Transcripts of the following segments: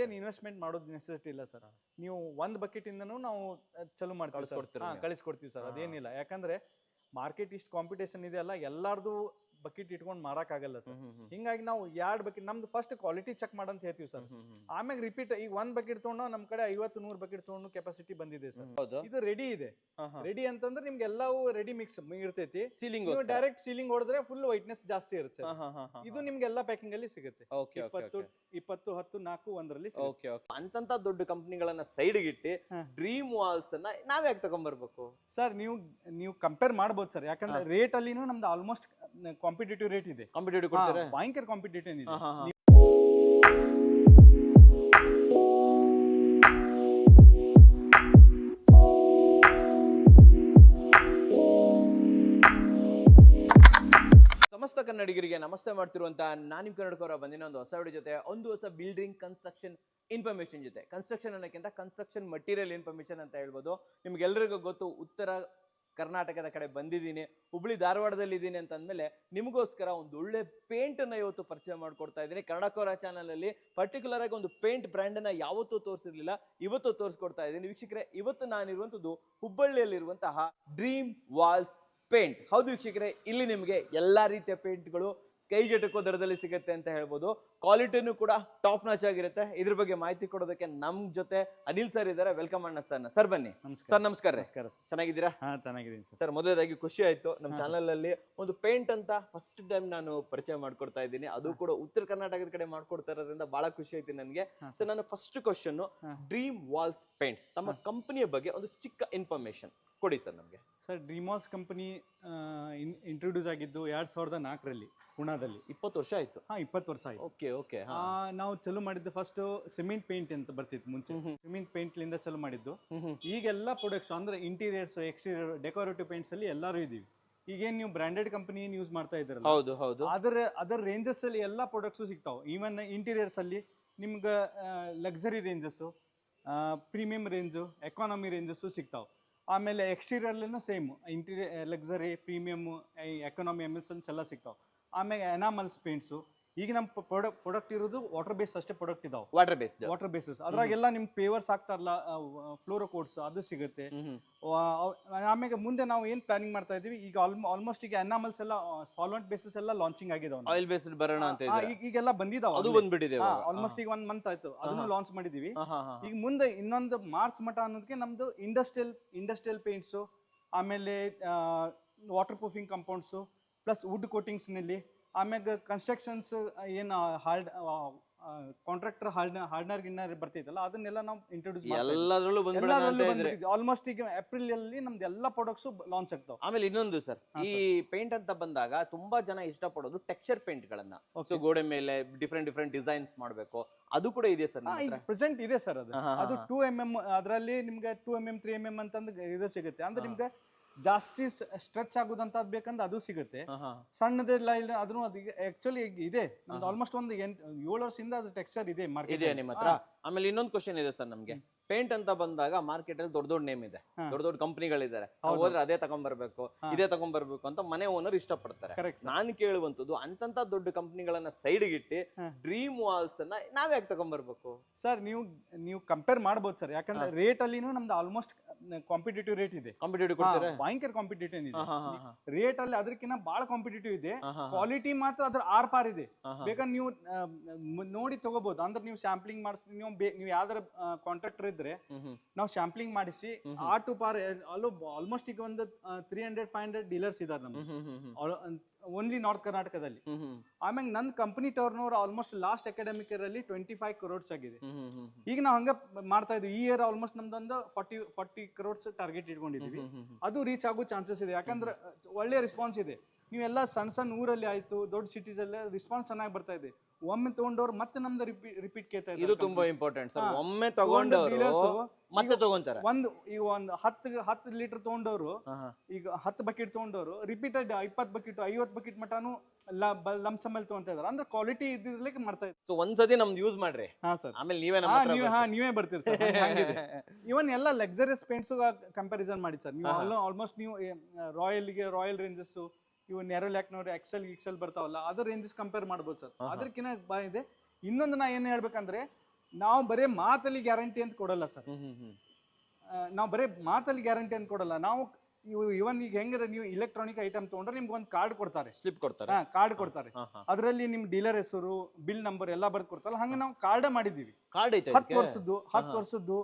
ಗೆ ಇನ್ವೆಸ್ಟ್ಮೆಂಟ್ ಮಾಡೋದು ನೆಸೆಸಿಟಿ ಇಲ್ಲ ಸರ್ ನೀವು ಒಂದ್ ಬಕೆಟ್ ಇಂದ ನಾವು ಚಲು ಮಾಡ್ತೀವಿ ಸರ್ ಕಳ್ಸ್ಕೊಡ್ತೀರ ಹಾ, ಕಳಿಸ್ಕೊಡ್ತೀವಿ ಸರ್ ಅದೇನಿಲ್ಲ. ಯಾಕಂದ್ರೆ ಮಾರ್ಕೆಟ್ ಇಷ್ಟು ಕಾಂಪಿಟೇಷನ್ ಇದೆಯಲ್ಲ ಎಲ್ಲಾರ್ದು ಬಕೆಟ್ ಇಟ್ಕೊಂಡು ಮಾರಕ್ಕಾಗಲ್ಲ ಸರ್ ಹಿಂಗಾಗಿ ನಾವು ಎರಡು ಬಕೆಟ್ ನಮ್ದು ಫಸ್ಟ್ ಕ್ವಾಲಿಟಿ ಚೆಕ್ ಮಾಡಂತ ಹೇಳ್ತೀವಿ ಸರ್ ಆಮ್ಯಾಗ ರಿಪೀಟ್ ಈಗ ಒಂದ್ ಬಕೆಟ್ ತೊಗೊಂಡು ನಮ್ ಕಡೆ ಐವತ್ತು ನೂರು ಬಕೆಟ್ ತೊಗೊಂಡು ಕೆಪಾಸಿಟಿ ಬಂದಿದೆ ಸರ್ ಇದು ರೆಡಿ ಇದೆ. ರೆಡಿ ಅಂತಂದ್ರೆ ನಿಮ್ಗೆ ಎಲ್ಲವೂ ರೆಡಿ ಮಿಕ್ಸ್ ಇರ್ತೈತಿ. ಸೀಲಿಂಗ್ ಡೈರೆಕ್ಟ್ ಸೀಲಿಂಗ್ ಹೊಡೆದ್ರೆ ಫುಲ್ ವೈಟ್ನೆಸ್ ಜಾಸ್ತಿ ಇರುತ್ತೆ ಇದು ನಿಮ್ಗೆ ಎಲ್ಲ ಪ್ಯಾಕಿಂಗ್ ಅಲ್ಲಿ ಸಿಗುತ್ತೆ. ಇಪ್ಪತ್ತು ಹತ್ತು ನಾಲ್ಕು ಒಂದರಲ್ಲಿ ಅಂತ ಓಕೆ ಓಕೆ ಅಂತಂತ ದೊಡ್ಡ ಕಂಪ್ನಿಗಳನ್ನ ಸೈಡ್ ಇಟ್ಟು ಡ್ರೀಮ್ ವಾಲ್ಸ್ ಅನ್ನ ನಾವ್ ಯಾಕೆ ತಗೊಂಡ್ಬರ್ಬೇಕು ಸರ್ ನೀವು ನೀವು ಕಂಪೇರ್ ಮಾಡ್ಬೋದು ಸರ್ ಯಾಕಂದ್ರೆ ರೇಟ್ ಅಲ್ಲಿ ನಮ್ದು ಆಲ್ಮೋಸ್ಟ್ ಕಾಂಪಿಟೇಟಿವ್ ರೇಟ್ ಇದೆ. ಕಾಂಪಿಟೇಟಿವ್ ಭಯಂಕರ ಕಾಂಪಿಟೇಟಿವ್ ಇದೆ ಸಮಸ್ತ ಕನ್ನಡಿಗರಿಗೆ ನಮಸ್ತೆ ಮಾಡ್ತಿರುವಂತ ನಾನು ನಿಮ್ ಕನ್ನಡಕವರ ಬಂದಿನ ಒಂದು ಹೊಸ ವಿಡಿಯೋ ಜೊತೆ, ಒಂದು ಹೊಸ ಬಿಲ್ಡಿಂಗ್ ಕನ್ಸ್ಟ್ರಕ್ಷನ್ ಇನ್ಫಾರ್ಮೇಶನ್ ಜೊತೆ. ಕನ್ಸ್ಟ್ರಕ್ಷನ್ ಅನ್ನೋಕ್ಕಿಂತ ಕನ್ಸ್ಟ್ರಕ್ಷನ್ ಮಟೀರಿಯಲ್ ಇನ್ಫಾರ್ಮೇಶನ್ ಅಂತ ಹೇಳ್ಬೋದು. ನಿಮ್ಗೆಲ್ರಿಗೂ ಗೊತ್ತು, ಉತ್ತರ ಕರ್ನಾಟಕದ ಕಡೆ ಬಂದಿದ್ದೀನಿ, ಹುಬ್ಳಿ ಧಾರವಾಡದಲ್ಲಿ ಇದ್ದೀನಿ ಅಂತ ಅಂದಮೇಲೆ ನಿಮಗೋಸ್ಕರ ಒಂದು ಒಳ್ಳೆ ಪೇಂಟನ್ನು ಇವತ್ತು ಪರಿಚಯ ಮಾಡಿಕೊಡ್ತಾ ಇದ್ದೀನಿ. ಕನ್ನಡಕೋರ ಚಾನಲಲ್ಲಿ ಪರ್ಟಿಕ್ಯುಲರ್ ಆಗಿ ಒಂದು ಪೇಂಟ್ ಬ್ರ್ಯಾಂಡನ್ನು ಯಾವತ್ತೂ ತೋರಿಸಿರ್ಲಿಲ್ಲ, ಇವತ್ತು ತೋರಿಸ್ಕೊಡ್ತಾ ಇದ್ದೀನಿ. ವೀಕ್ಷಕರೇ, ಇವತ್ತು ನಾನಿರುವಂಥದ್ದು ಹುಬ್ಬಳ್ಳಿಯಲ್ಲಿರುವಂತಹ ಡ್ರೀಮ್ ವಾಲ್ಸ್ ಪೇಂಟ್. ಹೌದು ವೀಕ್ಷಕರೇ ಇಲ್ಲಿ ನಿಮಗೆ ಎಲ್ಲಾ ರೀತಿಯ ಪೇಂಟ್ಗಳು ಕೈಗೆಟಕೋ ದರದಲ್ಲಿ ಸಿಗುತ್ತೆ ಅಂತ ಹೇಳ್ಬೋದು. ಕ್ವಾಲಿಟಿನೂ ಕೂಡ ಟಾಪ್ ನಾಚ್ ಆಗಿರುತ್ತೆ. ಇದ್ರ ಬಗ್ಗೆ ಮಾಹಿತಿ ಕೊಡೋದಕ್ಕೆ ನಮ್ ಜೊತೆ ಅನಿಲ್ ಸರ್ ಇದ್ದಾರೆ. ವೆಲ್ಕಮ್ ಅಣ್ಣ ಸರ್ ಸರ್ ಬನ್ನಿ. ಸರ್ ನಮಸ್ಕಾರ. ನಮಸ್ಕಾರ. ಚೆನ್ನಾಗಿದ್ದೀರಾ? ಚೆನ್ನಾಗಿದ್ದೀನಿ ಸರ್ ಮೊದಲದಾಗಿ ಖುಷಿ ಆಯ್ತು. ನಮ್ಮ ಚಾನಲ್ ಅಲ್ಲಿ ಒಂದು ಪೇಂಟ್ ಅಂತ ಫಸ್ಟ್ ಟೈಮ್ ನಾನು ಪರಿಚಯ ಮಾಡ್ಕೊಡ್ತಾ ಇದ್ದೀನಿ. ಅದು ಕೂಡ ಉತ್ತರ ಕರ್ನಾಟಕದ ಕಡೆ ಮಾಡ್ಕೊಡ್ತಾ ಇರೋದ್ರಿಂದ ಬಹಳ ಖುಷಿ ಆಯ್ತು ನನಗೆ. ಸರ್ ನಾನು first question dream walls paints ತಮ್ಮ ಕಂಪನಿಯ ಬಗ್ಗೆ ಒಂದು ಚಿಕ್ಕ ಇನ್ಫಾರ್ಮೇಶನ್ ಕೊಡಿ ಸರ್ ನಮಗೆ. ಸರ್ ಡ್ರೀಮಾಲ್ಸ್ ಕಂಪನಿ ಇಂಟ್ರೊಡ್ಯೂಸ್ ಆಗಿದ್ದು ಎರಡು ಸಾವಿರದ ನಾಲ್ಕರಲ್ಲಿ ಪುಣಾದಲ್ಲಿ. ಇಪ್ಪತ್ತು ವರ್ಷ ಆಯ್ತು? ಹಾಂ ಇಪ್ಪತ್ತು ವರ್ಷ ಆಯ್ತು. ಓಕೆ ಓಕೆ ನಾವು ಚಲೋ ಮಾಡಿದ್ದು ಫಸ್ಟ್ ಸಿಮೆಂಟ್ ಪೇಂಟ್ ಅಂತ ಬರ್ತಿತ್ತು ಮುಂಚೆ. ಸಿಮೆಂಟ್ ಪೇಂಟ್ಲಿಂದ ಚಲೋ ಮಾಡಿದ್ದು. ಈಗೆಲ್ಲ ಪ್ರೊಡಕ್ಟ್ಸ್ ಅಂದರೆ ಇಂಟೀರಿಯರ್ಸ್ ಎಕ್ಸ್ಟೀರಿಯರ್ ಡೆಕೋರೇಟಿವ್ ಪೇಂಟ್ಸ್ ಅಲ್ಲಿ ಎಲ್ಲರೂ ಇದ್ದೀವಿ. ಈಗೇನ್ ನೀವು ಬ್ರಾಂಡೆಡ್ ಕಂಪನಿ ಏನು ಯೂಸ್ ಮಾಡ್ತಾ ಇದ್ದಾರೆ ಹೌದು ಹೌದು. ಅದರ ಅದರ ರೇಂಜಸ್ ಅಲ್ಲಿ ಎಲ್ಲ ಪ್ರಾಡಕ್ಟ್ಸು ಸಿಗ್ತಾವೆ. ಈವನ್ ಇಂಟೀರಿಯರ್ಸ್ ಅಲ್ಲಿ ನಿಮ್ಗೆ luxury ranges premium range economy ranges ಸಿಗ್ತಾವೆ. ಆಮೇಲೆ ಎಕ್ಸ್ಟೀರಿಯರ್ಲಿನ same. Interior luxury premium economy emulsions ಎಲ್ಲ ಸಿಗ್ತಾವೆ ಆಮೇಲೆ ಎನಾಮಲ್ಸ್ ಪೇಂಟ್ಸು ಈಗ ನಮ್ಮ ಪ್ರಾಡಕ್ಟ್ ಪ್ರಾಡಕ್ಟ್ ಇರೋದು ವಾಟರ್ ಬೇಸ್ ಅಷ್ಟೇ ಪ್ರಾಡಕ್ಟ್ ಇದಾವೆ. ವಾಟರ್ ಬೇಸ್ ವಾಟರ್ ಬೇಸಸ್ ಅದ್ರಾಗೆಲ್ಲ ನಿಮ್ ಪೇವರ್ಸ್ ಹಾಕ್ತಾರಲ್ಲ ಫ್ಲೋರೋ ಕೋಡ್ಸ್ ಅದು ಸಿಗುತ್ತೆ. ಆಮೇಲೆ ಮುಂದೆ ನಾವು ಏನ್ ಪ್ಲಾನಿಂಗ್ ಮಾಡ್ತಾ ಇದೀವಿ ಈಗ ಆಲ್ಮೋಸ್ಟ್ ಈಗ ಎನಾಮಲ್ಸ್ ಎಲ್ಲ ಸಾಲ್ವೆಂಟ್ ಬೇಸಸ್ ಎಲ್ಲ ಲಾಂಚಿಂಗ್ ಆಗಿದಾವೆ ಆಯಿಲ್ ಬೇಸ್ಡ್ ಬರೋಣ ಅಂತ ಈಗೆಲ್ಲ ಬಂದಿದಾವ ಅದು ಬಂದ್ಬಿಟ್ಟಿದೆ ಆಲ್ಮೋಸ್ಟ್ ಈಗ ಒಂದ್ ಮಂತ್ ಆಯ್ತು. ಅದನ್ನು ಲಾಂಚ್ ಮಾಡಿದೀವಿ. ಈಗ ಮುಂದೆ ಇನ್ನೊಂದು ಮಾರ್ಚ್ ಮಠ ಅನ್ನೋದಕ್ಕೆ ನಮ್ದು ಇಂಡಸ್ಟ್ರಿಯಲ್ ಇಂಡಸ್ಟ್ರಿಯಲ್ ಪೇಂಟ್ಸು ಆಮೇಲೆ water proofing compounds plus wood ಕೋಟಿಂಗ್ಸ್ನಲ್ಲಿ ಆಮ್ಯಾಗ ಕನ್ಸ್ಟ್ರಕ್ಷನ್ಸ್ ಏನು ಹಾರ್ಡ್ ಕಾಂಟ್ರಾಕ್ಟರ್ ಹಾರ್ಡ್ ಹಾರ್ಡ್ನರ್ ಗಿನ್ನರ್ ಬರ್ತೈತಲ್ಲ ಅದನ್ನೆಲ್ಲ ನಾವು ಇಂಟ್ರೊಡ್ಯೂಸ್ ಎಲ್ಲದರಲ್ಲೂ ಆಲ್ಮೋಸ್ಟ್ ಈಗ ಏಪ್ರಿಲ್ ಅಲ್ಲಿ ನಮ್ದು ಎಲ್ಲ ಪ್ರಾಡಕ್ಟ್ಸ್ ಲಾಂಚ್ ಆಗ್ತಾವ. ಆಮೇಲೆ ಇನ್ನೊಂದು ಸರ್ ಈ ಪೇಂಟ್ ಅಂತ ಬಂದಾಗ ತುಂಬಾ ಜನ ಇಷ್ಟಪಡೋದು ಟೆಕ್ಸ್ಚರ್ ಪೇಂಟ್ ಗಳನ್ನ. ಸೊ ಗೋಡೆ ಮೇಲೆ ಡಿಫ್ರೆಂಟ್ ಡಿಫ್ರೆಂಟ್ ಡಿಸೈನ್ಸ್ ಮಾಡಬೇಕು. ಅದು ಕೂಡ ಇದೆ ಸರ್ ಪ್ರೆಸೆಂಟ್ ಇದೆ ಸರ್ ಅದು. ಅದು. ಟೂ ಎಂ ಎಂ ಅದರಲ್ಲಿ ನಿಮ್ಗೆ two M M three M M ಅಂತಂದು ಇದು ಸಿಗುತ್ತೆ. ಅಂದ್ರೆ. ನಿಮ್ಗೆ ಜಾಸ್ತಿ ಸ್ಟ್ರೆಚ್ ಆಗುದಂತದ್ ಬೇಕಂದ್ರೆ ಅದು ಸಿಗುತ್ತೆ. ಸಣ್ಣದೆಲ್ಲ ಇಲ್ಲ ಅದನ್ನು ಅದು ಆಕ್ಚುಲಿ ಇದೆ. ಆಲ್ಮೋಸ್ಟ್ ಒಂದು ಎಂಟ್ ಏಳು ವರ್ಷದಿಂದ ಅದು ಟೆಕ್ಸ್ಚರ್ ಇದೆ ಮಾರ್ಕೆಟ್ ಇದೆ ನಿಮ್ಮ ಹತ್ರ. ಆಮೇಲೆ ಇನ್ನೊಂದು ಕ್ವಶನ್ ಇದೆ ಸರ್ ನಮ್ಗೆ. ಪೇಂಟ್ ಅಂತ ಬಂದಾಗ ಮಾರ್ಕೆಟ್ ಅಲ್ಲಿ ದೊಡ್ಡ ದೊಡ್ಡ ನೇಮ್ ಇದೆ. ದೊಡ್ಡ ದೊಡ್ಡ ಕಂಪನಿಗಳಿದ್ದಾರೆ. ಹೌದು. ಹೋದ್ರೆ ಅದೇ ತಗೊಂಡ್ಬರ್ಬೇಕು. ಇದೇ ತಗೊಂಡ್ಬರ್ಬೇಕು ಅಂತ ಮನೆ ಓನರ್ ಇಷ್ಟಪಡ್ತಾರೆ. ಕರೆಕ್ಟ್ ನಾನು ಕೇಳುವಂತದ್ದು ಅಂತಂತ ದೊಡ್ಡ ಕಂಪನಿಗಳನ್ನ ಸೈಡ್ ಇಟ್ಟು ಡ್ರೀಮ್ ವಾಲ್ಸ್ ಅನ್ನ ನಾವ್ ಯಾಕೆ ತಗೊಂಡ್ಬರ್ಬೇಕು ಸರ್ ನೀವು ನೀವು ಕಂಪೇರ್ ಮಾಡ್ಬೋದು ಸರ್ ಯಾಕಂದ್ರೆ ರೇಟ್ ಅಲ್ಲಿನೂ ನಮ್ದು ಆಲ್ಮೋಸ್ಟ್ ಕಾಂಪಿಟೇಟಿವ್ ರೇಟ್ ಇದೆ ಕಾಂಪಿಟೇಟಿವ್ ಕೊಡ್ತಾರೆ ಭಯಂಕರ ಕಾಂಪಿಟೇಟಿವ್ ಇದೆ. ರೇಟ್ ಅಲ್ಲಿ ಅದಕ್ಕಿಂತ ಬಹಳ ಕಾಂಪಿಟೇಟಿವ್ ಇದೆ. ಕ್ವಾಲಿಟಿ ಮಾತ್ರ ಅದ್ರ ಆರ್ ಪಾರ್ ಇದೆ. ಬೇಕಾದ್ರೆ ನೀವು ನೋಡಿ ತಗೋಬಹುದು ಅಂದ್ರೆ ನೀವು ಸ್ಯಾಂಪ್ಲಿಂಗ್ ಮಾಡಿಸ್ತೀವಿ ನೀವು ನೀವು ಯಾವ್ದಾರ ಕಾಂಟ್ರಾಕ್ಟರ್ ಇದ್ರೆ. ನಾವು ಸ್ಯಾಂಪ್ಲಿಂಗ್ ಮಾಡಿಸಿ. ಆರ್ ಟು ಪಾರ್ ಅಲ್ಲೂ ಆಲ್ಮೋಸ್ಟ್ ಈಗ ಒಂದು three hundred five hundred dealers ಇದಾರೆ ನಮ್ಗೆ. ಓನ್ಲಿ ನಾರ್ತ್ ಕರ್ನಾಟಕದಲ್ಲಿ ಆಮ್ಯಾಗ ನನ್ನ company turnover almost last academic year ಅಲ್ಲಿ ಟ್ವೆಂಟಿ ಫೈವ್ ಕ್ರೋಡ್ಸ್ ಆಗಿದೆ. ಈಗ ನಾವು ಹಂಗ ಮಾಡ್ತಾ ಇದ್ವಿ. ಈ ಇಯರ್ ಆಲ್ಮೋಸ್ಟ್ ನಮ್ದೊಂದು ಫಾರ್ಟಿ ಫಾರ್ಟಿ ಕ್ರೋಡ್ಸ್ ಟಾರ್ಗೆಟ್ ಇಟ್ಕೊಂಡಿದೀವಿ. ಅದು ರೀಚ್ ಆಗೋ ಚಾನ್ಸಸ್ ಇದೆ. ಯಾಕಂದ್ರೆ ಒಳ್ಳೆ ರೆಸ್ಪಾನ್ಸ್ ಇದೆ. ನೀವೆಲ್ಲ ಸಣ್ಣ ಸಣ್ಣ ಊರಲ್ಲಿ ಆಯ್ತು ದೊಡ್ಡ ಸಿಟೀಸ್ ಅಲ್ಲೇ ರೆಸ್ಪಾನ್ಸ್ ಚೆನ್ನಾಗಿ ಬರ್ತಾ ಇದೆ. ಒಮ್ಮೆ ತಗೊಂಡವ್ರು ಮತ್ತೆ ನಮ್ದು ರಿಪೀಟ್ ರಿಪೀಟ್ ಕೇಳ್ತಾ ಇದು ಇದ್ದಾರೆ ತುಂಬಾ ಇಂಪಾರ್ಟೆಂಟ್ ಸರ್ ಹಾ. ಒಮ್ಮೆ ತಗೊಂಡ ತಗೊಂಡವರು dealers ಮತ್ತೆ ತಗೊಂತಾರೆ. ಒಂದು ಈಗ ಒಂದು ಹತ್ತು ಹತ್ತು ಲೀಟರ್ ತಗೊಂಡವರು. ಈಗ ಹತ್ತು ಬಕೆಟ್ ತಗೊಂಡವರು ರಿಪೀಟೆಡ್ ಇಪ್ಪತ್ತು ಬಕೆಟ್ ಐವತ್ತು ಬಕೆಟ್ ಮಟಾನು ಲಂಸಮಲ್ಲಿ ತಗೊಂತ ಇದಾರೆ ಅಂದ್ರೆ ಕ್ವಾಲಿಟಿ ಇದ್ದಿರ್ಲಿಕ್ಕೆ ಮಾಡ್ತಾ ಇದ್ದಾರೆ. ಸೊ ಒಂದ್ಸತಿ ನಮ್ದು ಯೂಸ್ ಮಾಡ್ರಿ. ಹಾ ಸರ್ ಆಮೇಲೆ ನೀವೇ ನಮ್ಮ ಹಾ ಹತ್ರ ನೀವೇ ಹಾ ಬರ್ತೀರಿ. ನೀವೇ ಬರ್ತೀರಿ ಸರ್ ಇವನ್ ಎಲ್ಲ ಲಕ್ಸರಿಯಸ್ ಪೇಂಟ್ಸ್ ಕಂಪ್ಯಾರಿಸನ್ ಮಾಡಿ ಸರ್ ನೀವು. ಆಲ್ಮೋಸ್ಟ್ ನೀವು ರಾಯಲ್ಗೆ ರಾಯಲ್ ರೇಂಜಸ್ ಇವು ನೆರಲ್ ಯಾಕೆ ಎಕ್ಸೆಲ್ ಎಕ್ಸೆಲ್ ಬರ್ತಾವಲ್ಲ ಅದ್ರ ರೇಂಜಸ್ ಕಂಪೇರ್ ಮಾಡ್ಬೋದು ಸರ್. ಅದಕ್ಕಿಂತ ಬಾ ಇದೆ. ಇನ್ನೊಂದು ನಾ ಏನು ಹೇಳ್ಬೇಕಂದ್ರೆ ನಾವು ಬರೀ ಮಾತಲ್ಲಿ ಗ್ಯಾರಂಟಿ ಅಂತ ಕೊಡಲ್ಲ ಸರ್. ನಾವು ಬರೀ ಮಾತಲ್ಲಿ ಗ್ಯಾರಂಟಿ ಅಂತ ಕೊಡಲ್ಲ. ನಾವು ಇವು ಇವನ್ ಈಗ ಹೆಂಗಿರ ನೀವು ಇಲೆಕ್ಟ್ರಾನಿಕ್ ಐಟಮ್ ತಗೊಂಡ್ರೆ ನಿಮ್ಗೆ ಒಂದು ಕಾರ್ಡ್ ಕೊಡ್ತಾರೆ. ಸ್ಲಿಪ್ ಕೊಡ್ತಾರೆ. ಕಾರ್ಡ್ ಕೊಡ್ತಾರೆ. ಅದರಲ್ಲಿ ನಿಮ್ ಡೀಲರ್ ಹೆಸರು ಬಿಲ್ ನಂಬರ್ ಎಲ್ಲ ಬರ್ದು ಕೊಡ್ತಾರಲ್ಲ ಹಂಗೆ ನಾವು ಕಾರ್ಡ್ ಮಾಡಿದೀವಿ ಕಾರ್ಡ್ ಐತೆ ಹತ್ತು ವರ್ಷದ್ದು ಹತ್ತು ವರ್ಷದ್ದು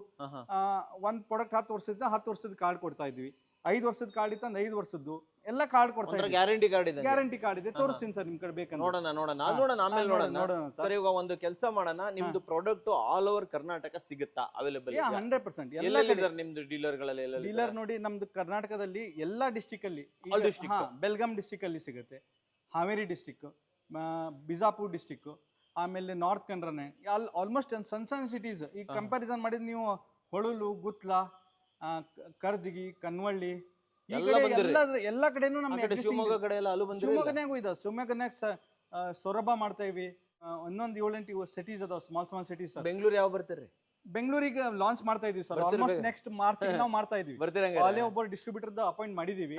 ಒಂದ್ ಪ್ರಾಡಕ್ಟ್ ಹತ್ತು ವರ್ಷದ ಹತ್ತು ವರ್ಷದ ಕಾರ್ಡ್ ಕೊಡ್ತಾ ಇದ್ವಿ ಐದು ವರ್ಷದ ಕಾರ್ಡ್ ಇತ್ತಂದ್ರೆ ಐದು ವರ್ಷದ್ದು. ಎಲ್ಲ ಕಾರ್ಡ್ ಕೊಡ್ತಾರೆ ಗ್ಯಾರಂಟಿ ಕಾರ್ಡ್ ಇದೆ ಗ್ಯಾರಂಟಿ ಕಾರ್ಡ್ ಇದೆ. ತೋರಿಸ್ತೀನಿ ಸರ್ ನಿಮ್ ಕಡೆ ಬೇಕಂದ್ರೆ. ನೋಡೋಣ ನೋಡೋಣ. ಅದು. ನೋಡೋಣ ಆಮೇಲೆ ನೋಡೋಣ, ನೋಡೋಣ ಸರ್. ಇವಾಗ ಒಂದು ಕೆಲಸ ಮಾಡೋಣ. ನಿಮ್ದು ಪ್ರಾಡಕ್ಟ್ ಆಲ್ ಓವರ್ ಕರ್ನಾಟಕ ಸಿಗುತ್ತಾ? ಅವೈಲೇಬಲ್ ಹಂಡ್ರೆಡ್ ಪರ್ಸೆಂಟ್ ಎಲ್ಲ ಸರ್ ನಿಮ್ದು ಡೀಲರ್ಗಳಲ್ಲಿ ಎಲ್ಲ ಡೀಲರ್ ನೋಡಿ ನಮ್ದು ಕರ್ನಾಟಕದಲ್ಲಿ ಎಲ್ಲಾ ಡಿಸ್ಟಿಕ್ ಅಲ್ಲಿ ಬೆಲ್ಗಾಮ್ ಡಿಸ್ಟಿಕ್ ಅಲ್ಲಿ ಸಿಗುತ್ತೆ. ಹಾವೇರಿ ಡಿಸ್ಟಿಕ್ ಬಿಜಾಪುರ್ ಡಿಸ್ಟಿಕ್ ಆಮೇಲೆ ನಾರ್ತ್ ಕನ್ನಡನೆ ಅಲ್ಲಿ ಆಲ್ಮೋಸ್ಟ್ ಸಣ್ಣ ಸಣ್ಣ ಸಿಟೀಸ್ ಈಗ ಕಂಪ್ಯಾರಿಸನ್ ಮಾಡಿದ್ರೆ ನೀವು ಹೊಳಲು ಗುತ್ಲ ಕರ್ಜಗಿ ಕನ್ವಳ್ಳಿ ಈ ಎಲ್ಲ ಕಡೆ ಬಂದಿರಿ. ಎಲ್ಲ ಎಲ್ಲ ಕಡೆನೂ ಆ ನಮ್ಮ ಕಡೆ ಶಿವಮೊಗ್ಗ ಕಡೆ ಎಲ್ಲ ಅಲ್ಲೂ ಬಂದಿರಲ್ಲ ಶಿವಮೊಗ್ಗನಾಗೂ ಇದೆ ಶಿವಮೊಗ್ಗನಾಗ ಸ- ಆ, ಸೊರಬ ಮಾಡ್ತಾ ಇವಿ. ಒಂದೊಂದು ಇನ್ನೊಂದು ಏಳೆಂಟು ಸಿಟೀಸ್ ಅದಾವ ಸ್ಮಾಲ್ ಸ್ಮಾಲ್ ಸಿಟೀಸ್ ಬೆಂಗಳೂರು ಯಾವ ಬರ್ತೀರಿ? ಬೆಂಗಳೂರಿಗೆ ಲಾಂಚ್ ಮಾಡ್ತಾ ಇದೀವಿ ಸರ್ ಆಲ್ಮೋಸ್ಟ್ ನೆಕ್ಸ್ಟ್ ಮಾರ್ಚ್ ನಾವು ಮಾಡ್ತಾ ಇದೀವಿ. ಅಲ್ಲೇ ಒಬ್ಬ ಡಿಸ್ಟ್ರಿಬ್ಯೂಟರ್ ಅಪಾಯಿಂಟ್ ಮಾಡಿದೀವಿ.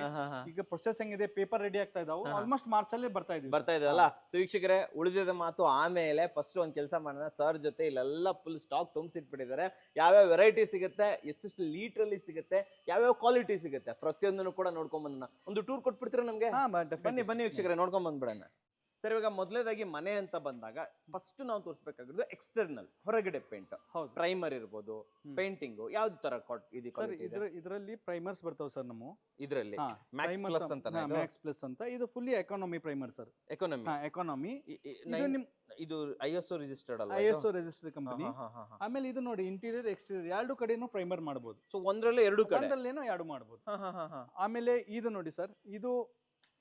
ಈಗ ಪ್ರೊಸೆಸ್ ಹೆಂಗಿದೆ? ಪೇಪರ್ ರೆಡಿ ಆಗ್ತಾ ಇದಾವೆ. ಆಲ್ಮೋಸ್ಟ್ ಮಾರ್ಚ್ ಅಲ್ಲಿ ಬರ್ತಾ ಇದೀವಿ ಬರ್ತಾ ಇದೆಯಲ್ಲ ಸೊ ವೀಕ್ಷಕರೇ ಉಳಿದಿದ ಮಾತು ಆಮೇಲೆ ಫಸ್ಟ್ ಒಂದ್ ಕೆಲಸ ಮಾಡೋಣ. ಸರ್ ಜೊತೆ ಇಲ್ಲೆಲ್ಲ ಫುಲ್ ಸ್ಟಾಕ್ ತುಂಬಿಸಿಟ್ಬಿಟ್ಟಿದ್ದಾರೆ. ಯಾವ್ಯಾವ ವೆರೈಟಿ ಸಿಗುತ್ತೆ? ಎಷ್ಟೆಷ್ಟು ಲೀಟರ್ ಅಲ್ಲಿ ಸಿಗುತ್ತೆ? ಯಾವ್ಯಾವ ಕ್ವಾಲಿಟಿ ಸಿಗುತ್ತೆ? ಪ್ರತಿಯೊಂದನ್ನು ಕೂಡ ನೋಡ್ಕೊಂಡ್ ಬಂದ ಒಂದು ಟೂರ್ ಕೊಟ್ಬಿಡ್ತೀರಾ ನಮ್ಗೆ? ಬನ್ನಿ ಬನ್ನಿ ವೀಕ್ಷಕರೇ ನೋಡ್ಕೊಂಡ್ ಬಂದ್ಬಿಡೋಣ ಸರ್ ಇವಾಗ ಮೊದಲೇದಾಗಿ ಮನೆ ಅಂತ ಬಂದಾಗ ಫಸ್ಟ್ ನಾವು ತೋರಿಸಬೇಕಾಗಿರೋದು ಎಕ್ಸ್ಟರ್ನಲ್ ಹೊರಗಡೆ ಪೇಂಟ್ ಪ್ರೈಮರ್ ಇರ್ಬೋದು ಪೇಂಟಿಂಗ್ ಯಾವ್ದು ತರ ಸರ್ ಇದ್ರ ಇದರಲ್ಲಿ ಪ್ರೈಮರ್ಸ್ ಬರ್ತಾವ ಸರ್ ನಮ್ಮ ಇದರಲ್ಲಿ. ಮ್ಯಾಕ್ಸ್ ಪ್ಲಸ್ ಅಂತ ಮ್ಯಾಕ್ಸ್ ಪ್ಲಸ್ ಅಂತ. ಇದು fully economy primer sir economy economy ಇದು ನಿಮ್ ಇದು ಐ ಎಸ್ ಒ ರಿಜಿಸ್ಟರ್ಡ್ ಅಲ್ಲ I S O register company ಆಮೇಲೆ ಇದು ನೋಡಿ ಇಂಟೀರಿಯರ್ ಎಕ್ಸ್ಟೀರಿಯರ್ ಎರಡು ಕಡೆನೂ ಪ್ರೈಮರ್ ಮಾಡಬಹುದು ಸೊ ಒಂದ್ರಲ್ಲೇ ಎರಡು ಕಡೆ? ಎರಡು ಮಾಡಬಹುದು ಹಾ, ಹಾ, ಹಾ, ಹಾ. ಆಮೇಲೆ ಇದು ನೋಡಿ ಸರ್ ಇದು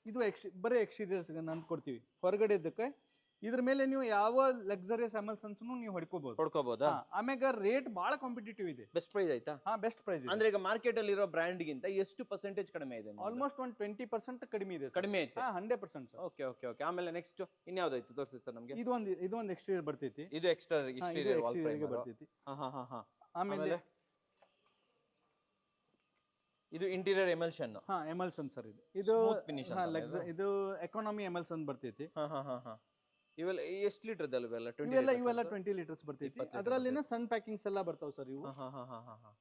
ಇದು ಎಕ್ಸ್ ಬರೀ ಎಕ್ಸ್ಟೀರಿಯರ್ಸ್ ಅಂತ ಕೊಡ್ತೀವಿ. ಹೊರಗಡೆ ಇದಕ್ಕೆ ಇದ್ರ ಮೇಲೆ ನೀವು ಯಾವ ಲಕ್ಸರಿಯಸ್ ಎಮಲ್ಸನ್ಸ್ ನೀವು ಹೊಡ್ಕೋಬಹುದು ಹೊಡ್ಕೋಬಹುದಾ ಆಮ್ಯಾಗ ರೇಟ್ ಬಹಳ ಕಾಂಪಿಟೇಟಿವ್ ಇದೆ. ಬೆಸ್ಟ್ ಪ್ರೈಸ್ ಆಯ್ತಾ? ಹಾ ಬೆಸ್ಟ್ ಪ್ರೈಸ್ ಅಂದ್ರೆ ಈಗ ಮಾರ್ಕೆಟ್ ಅಲ್ಲಿ ಇರೋ ಬ್ರ್ಯಾಂಡ್ ಗಿಂತ ಎಷ್ಟು ಪರ್ಸೆಂಟೇಜ್ ಕಡಿಮೆ ಇದೆ ಆಲ್ಮೋಸ್ಟ್ ಒಂದು ಟ್ವೆಂಟಿ ಪರ್ಸೆಂಟ್ ಕಡಿಮೆ ಇದೆ ಕಡಿಮೆ ಐತೆ. ಹಾ hundred percent okay okay okay ಆಮೇಲೆ ನೆಕ್ಸ್ಟ್ ಇನ್ಯಾವ್ದಾಯ್ತು? ತೋರಿಸಿ ಸರ್ ನಮಗೆ. ಇದು ಒಂದು ಇದು ಒಂದು ಎಕ್ಸ್ಟೀರಿಯರ್ ಬರ್ತೈತಿ. ಇದು ಎಕ್ಸ್ಟ್ರಾ ಎಕ್ಸ್ಟೀರಿಯರ್ ಬರ್ತೈತಿ. ಹಾ ಹಾ ಹಾ ಹಾ. ಆಮೇಲೆ ಆಮೇಲೆ? ಇದು ಇಂಟೀರಿಯರ್ ಎಮಲ್ಷನ್ ಹಾ ಎಮಲ್ಷನ್ ಸರ್ ಇದು. ಇದು ಫಿನಿಶ್ ಇದು? ಎಕಾನಮಿ ಎಮಲ್ಷನ್ ಬರ್ತೈತಿ. ಹಾ ಹಾ ಹಾ ಹಾ. ಇವೆಲ್ಲ ಎಷ್ಟು ಲೀಟರ್ ಇವೆಲ್ಲ? ಇವೆಲ್ಲ ಇವೆಲ್ಲ ಟ್ವೆಂಟಿ ಲೀಟರ್ಸ್ ಬರ್ತೈತಿ. ಅದ್ರಲ್ಲಿನ ಸಣ್ಣ ಪ್ಯಾಕಿಂಗ್ಸ್ ಎಲ್ಲ ಬರ್ತಾವ ಸರ್ ಇವು. ಹಾ ಹಾ ಹಾ ಹಾ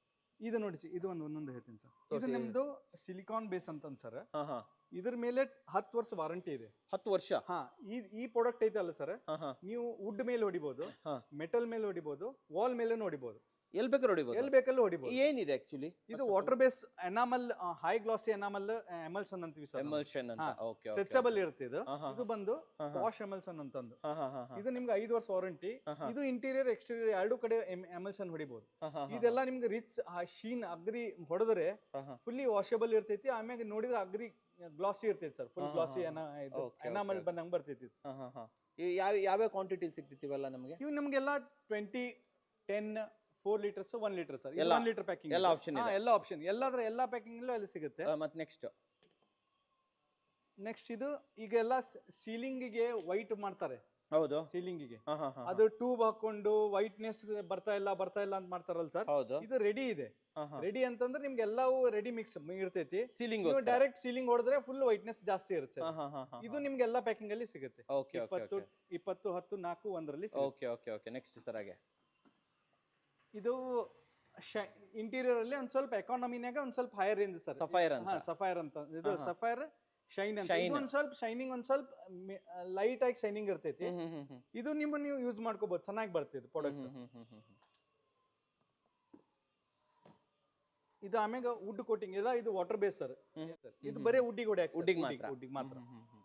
ಇದು ನೋಡಿ ಇದು ಒಂದು ಒಂದೊಂದು ಹೇಳ್ತೀನಿ ಸರ್ ಇದು. ನಿಮ್ದು ಸಿಲಿಕಾನ್ ಬೇಸ್ ಅಂತ ಸರ್ ಹಾ ಹಾ. ಇದ್ರ ಮೇಲೆ ಹತ್ತು ವರ್ಷ ವಾರಂಟಿ ಇದೆ. ಹತ್ತು ವರ್ಷ? ಹಾ ಈ ಈ ಪ್ರಾಡಕ್ಟ್ ಐತಲ್ಲ ಸರ್ ಹಾ ಹಾ. ನೀವು ವುಡ್ ಮೇಲೆ ಹೊಡಿಬಹುದು ಹಾ. ಮೆಟಲ್ ಮೇಲೆ ಹೊಡಿಬಹುದು ವಾಲ್ ಮೇಲೆ ಹೊಡಿಬಹುದು ಎಲ್ ಬೇಕಾದ್ರೆ ಹೊಡಿಬೋದು. ಎಲ್ಲಿ ಬೇಕಲ್ಲಿ ಹೊಡಿಬಹುದು ಏನಿದೆ ಆಕ್ಚುಲಿ ಇದು water base enamel high glossy enamel emulsion ಅಂತೀವಿ ಸರ್ ಎಮಲ್ಷನ್ ಅಂತ. ಓಕೆ ಸ್ಟ್ರೆಚಬಲ್ ಇರುತ್ತೆ ಇದು. ಇದು ಬಂದು. ವಾಶ್ ಎಮಲ್ಸನ್ ಅಂತಂದು. ಇದು ನಿಮ್ಗೆ ಐದು ವರ್ಷ ವಾರಂಟಿ. ಇದು ಇಂಟೀರಿಯರ್ ಎಕ್ಸ್ಟೀರಿಯರ್ ಎರಡು ಕಡೆ ಎಮಲ್ಸನ್ ಹೊಡಿಬಹುದು ಹಾ, ಹಾ, ಹಾ, ಇದೆಲ್ಲ ನಿಮ್ಗೆ ರಿಚ್ ಶೀನ್ ಅಗ್ರಿ ಹೊಡೆದ್ರೆ. ಫುಲ್ಲಿ ವಾಷಬಲ್ ಇರ್ತೈತಿ. ಆಮ್ಯಾಗ ನೋಡಿದ್ರೆ ಅಗ್ರಿ ಗ್ಲಾಸಿ ಇರ್ತೈತಿ ಸರ್. ಫುಲ್ ಗ್ಲಾಸಿ ಎನಾಮಲ್ ಬಂದ ಬಂದಂಗೆ ಬರ್ತೈತಿ. ಯಾವ ಯಾವ್ಯಾವ ಕ್ವಾಂಟಿಟಿ ಸಿಗ್ತಿತ್ತಿವೆಲ್ಲ ನಮಗೆ? ಇವು ನಮ್ಗೆಲ್ಲ twenty ten four litres one litre sir ಎಲ್ಲ- ಒನ್ ಲೀಟರ್ ಪ್ಯಾಕಿಂಗ್ ಎಲ್ಲ ಆಪ್ಷನ್. ಎಲ್ಲ ಆಪ್ಷನ್ ಎಲ್ಲಾದ್ರ ಎಲ್ಲ ಪ್ಯಾಕಿಂಗ್ ಅಲ್ಲಿ ಸಿಗುತ್ತೆ. ಮತ್ತೆ ನೆಕ್ಸ್ಟ್ ನೆಕ್ಸ್ಟ್ ಇದು ಈಗೆಲ್ಲ ಸೀಲಿಂಗಿಗೆ ವೈಟ್ ಮಾಡ್ತಾರೆ. ಹೌದು. ಸೀಲಿಂಗಿಗೆ. ಅದು ಟ್ಯೂಬ್ ಹಾಕೊಂಡು ವೈಟ್ನೆಸ್ ಬರ್ತಾ ಇಲ್ಲ ಬರ್ತಾ ಇಲ್ಲ ಅಂತ ಮಾಡ್ತಾರಲ್ಲ ಸರ್ ಹೌದು. ಇದು ರೆಡಿ ಇದೆ. ರೆಡಿ ಅಂತಂದ್ರೆ ನಿಮ್ಗೆ ಎಲ್ಲವೂ ರೆಡಿ ಮಿಕ್ಸ್ ಇರ್ತೈತಿ. ಸೀಲಿಂಗ್ ಡೈರೆಕ್ಟ್ ಸೀಲಿಂಗ್ ಹೊಡೆದ್ರೆ ಫುಲ್ ವೈಟ್ನೆಸ್ ಜಾಸ್ತಿ ಇರುತ್ತೆ ಇದು ನಿಮ್ಗೆ ಎಲ್ಲ ಪ್ಯಾಕಿಂಗ್ ಅಲ್ಲಿ ಸಿಗುತ್ತೆ. ಇಪ್ಪತ್ತು ಇಪ್ಪತ್ತು ಹತ್ತು ನಾಲ್ಕು ಒಂದರಲ್ಲಿ okay okay okay next sir ಹಾಗೆ. ಇದು ಇಂಟೀರಿಯರ್ ಅಲ್ಲಿ ಒಂದ್ ಸ್ವಲ್ಪ ಎಕಾನಮಿನಾಗ ಒಂದ್ ಸ್ವಲ್ಪ ಹೈಯರ್ ರೇಂಜ್ ಸರ್ ಸಫೈರ್ ಅಂತ ಸಫೈರ್ ಅಂತ ಇದು. ಸಫೈರ್ ಶೈನ್ ಅಂತ. ಇದು ಒಂದ್ ಸ್ವಲ್ಪ ಶೈನಿಂಗ್ ಒಂದ್ ಸ್ವಲ್ಪ ಲೈಟ್ ಆಗಿ ಶೈನಿಂಗ್ ಇರ್ತೈತಿ. ಇದು ನಿಮ್ಮ ನೀವು ಯೂಸ್ ಮಾಡ್ಕೋಬಹುದು ಚೆನ್ನಾಗಿ ಬರ್ತೈತಿ ಪ್ರಾಡಕ್ಟ್ಸ್ ಹ್ಮ್. ಇದು ಆಮ್ಯಾಗ ವುಡ್ ಕೋಟಿಂಗ್ ಇಲ್ಲ ಇದು ವಾಟರ್ ಬೇಸ್ ಸರ್ ಇದು ಬರೀ. ವುಡ್ಡಿಗೆ ಹೊಡ್ಯಾಕ Wood ಮಾತ್ರ. ವುಡ್ಡಿಗೆ ಮಾತ್ರ ಹ್ಮ್, ಹ್ಮ್, ಹ್ಮ್.